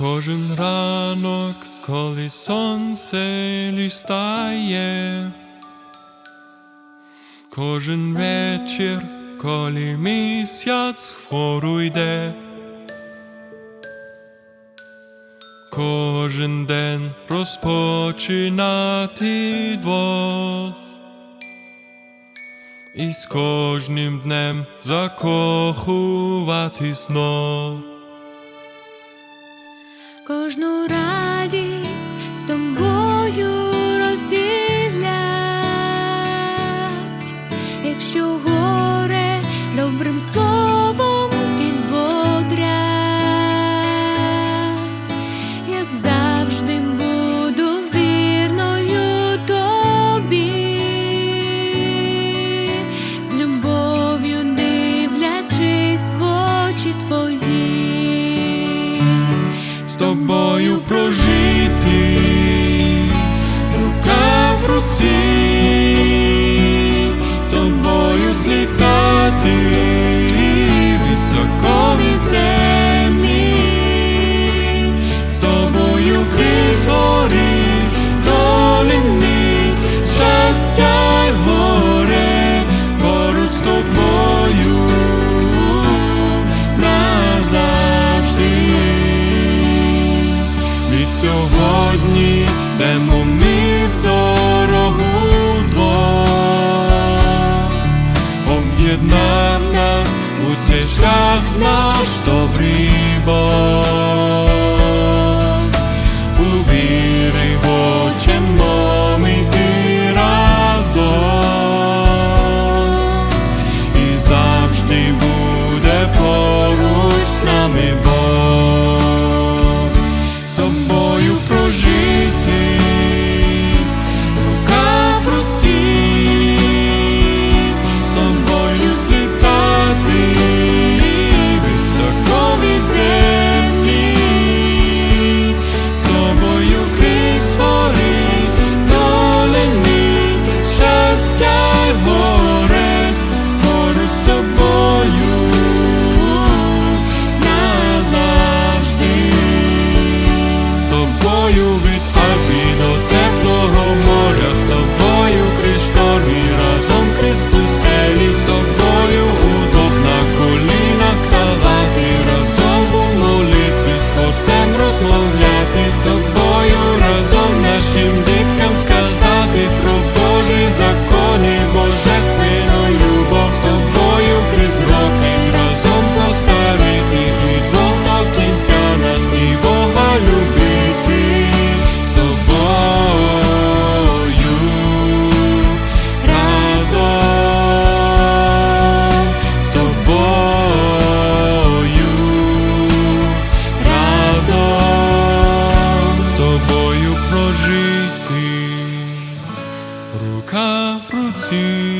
Кожен ранок, коли сонце лістає, кожен вечір, коли місяць хвору йде, кожен день розпочинати двох, і з кожним днем закохувати знов. Кожну радість з тобою розділять, якщо горе добрим словом. pro giro. сьогодні йдемо ми в дорогу двох, об'єднав нас у цей шлях наш добрий. sur